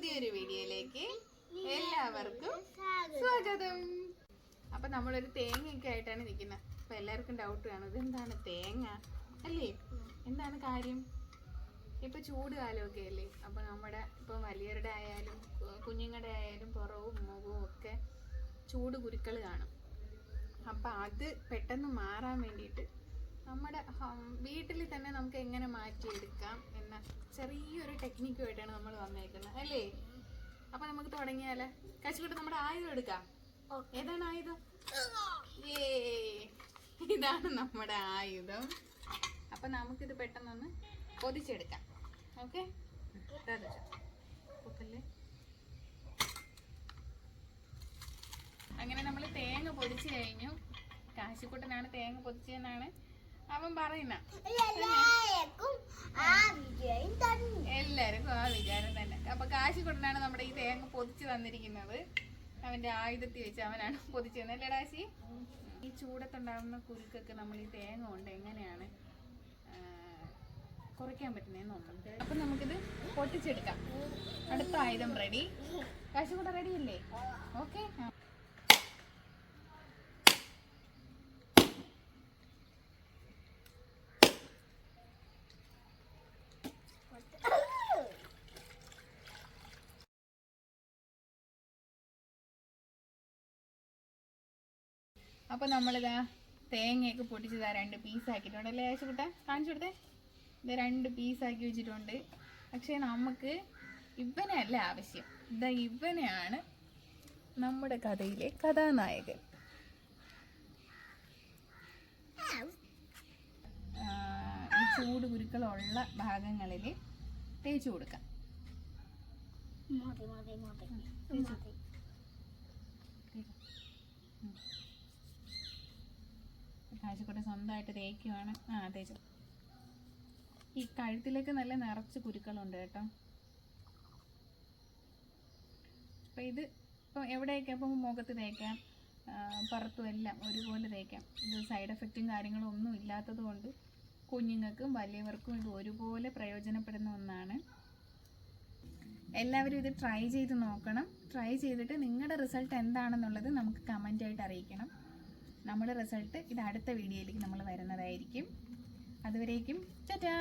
പുതിയൊരു വീഡിയോയിലേക്ക് എല്ലാവർക്കും സ്വാഗതം. അപ്പൊ നമ്മളൊരു തേങ്ങയൊക്കെ ആയിട്ടാണ് നിൽക്കുന്നത്. അപ്പൊ എല്ലാവർക്കും ഡൗട്ട് കാണും ഇതെന്താണ് തേങ്ങ? അല്ലേ? എന്താണ് കാര്യം? ഇപ്പൊ ചൂട് കാലമൊക്കെ അല്ലേ? അപ്പൊ നമ്മുടെ ഇപ്പൊ വലിയവരുടെ ആയാലും കുഞ്ഞുങ്ങളുടെ ആയാലും പുറവും മുഖവും ഒക്കെ ചൂട് കുരുക്കൾ കാണും. അപ്പൊ അത് പെട്ടെന്ന് മാറാൻ വേണ്ടിയിട്ട് വീട്ടിൽ തന്നെ നമുക്ക് എങ്ങനെ മാറ്റിയെടുക്കാം എന്ന ചെറിയൊരു ടെക്നിക്കുമായിട്ടാണ് നമ്മൾ വന്നേക്കുന്നത് അല്ലേ? അപ്പൊ നമുക്ക് തുടങ്ങിയാൽ? കശുകൂട്ട് നമ്മുടെ ആയുധം എടുക്കാം. ഏതാണ് ആയുധം? ഏ ഇതാണ് നമ്മുടെ ആയുധം. അപ്പൊ നമുക്കിത് പെട്ടെന്നൊന്ന് പൊതിച്ചെടുക്കാം. ഓക്കെ? പൊക്കല്ലേ? അങ്ങനെ നമ്മൾ തേങ്ങ പൊതിച്ച് കഴിഞ്ഞു. കാശിക്കുട്ടനാണ് തേങ്ങ പൊതിച്ചതെന്നാണ് അവൻ പറയുന്ന. എല്ലാവർക്കും ആ വിചാരം തന്നെ. അപ്പൊ കാശിക്കുട്ടനാണ് നമ്മുടെ ഈ തേങ്ങ പൊതിച്ച് തന്നിരിക്കുന്നത്. അവന്റെ ആയുധത്തിൽ വെച്ച് അവനാണ് പൊതിച്ചു തന്നെ അല്ലേ ഡാശി ഈ ചൂടത്തുണ്ടാകുന്ന കുരുക്കൊക്കെ നമ്മൾ ഈ തേങ്ങ കൊണ്ട് എങ്ങനെയാണ് കുറയ്ക്കാൻ പറ്റുന്നതെന്ന് നോക്കാം. അപ്പൊ നമുക്കിത് പൊട്ടിച്ചെടുക്കാം. അടുത്ത ആയുധം റെഡി കാശിക്കുട്ട റെഡി അല്ലേ? ഓക്കെ അപ്പൊ നമ്മളിതാ തേങ്ങയൊക്കെ പൊട്ടിച്ചതാ രണ്ട് പീസാക്കിയിട്ടുണ്ട്. അല്ലേ ആശുക്കുട്ട കാണിച്ചു കൊടുത്തേ. ഇതാ രണ്ട് പീസാക്കി വെച്ചിട്ടുണ്ട്. പക്ഷേ നമുക്ക് ഇവനല്ല ആവശ്യം. ഇതാ ഇവനെയാണ് നമ്മുടെ കഥയിലെ കഥാനായകൻ. ഈ ചൂട് കുരുക്കളുള്ള ഭാഗങ്ങളിൽ തേച്ചു കൊടുക്കാം. മതി മതി മതി. കാശിക്കോട്ടെ സ്വന്തമായിട്ട് തേക്കുവാണ്. ആ തേച്ചു. ഈ കഴുത്തിലേക്ക് നല്ല നിറച്ച് കുരുക്കളുണ്ട് കേട്ടോ. അപ്പം ഇത് ഇപ്പം എവിടെയൊക്കെ അപ്പം മുഖത്ത് തേക്കാം പുറത്തും എല്ലാം ഒരുപോലെ തേക്കാം. ഇത് സൈഡ് എഫക്റ്റും കാര്യങ്ങളും ഒന്നും ഇല്ലാത്തത് കൊണ്ട് കുഞ്ഞുങ്ങൾക്കും വലിയവർക്കും ഇത് ഒരുപോലെ പ്രയോജനപ്പെടുന്ന ഒന്നാണ്. എല്ലാവരും ഇത് ട്രൈ ചെയ്ത് നോക്കണം. ട്രൈ ചെയ്തിട്ട് നിങ്ങളുടെ റിസൾട്ട് എന്താണെന്നുള്ളത് നമുക്ക് കമന്റായിട്ട് അറിയിക്കണം. നമ്മുടെ റിസൾട്ട് ഇത് അടുത്ത വീഡിയോയിലേക്ക് നമ്മൾ വരുന്നതായിരിക്കും. അതുവരേക്കും ടാറ്റാ!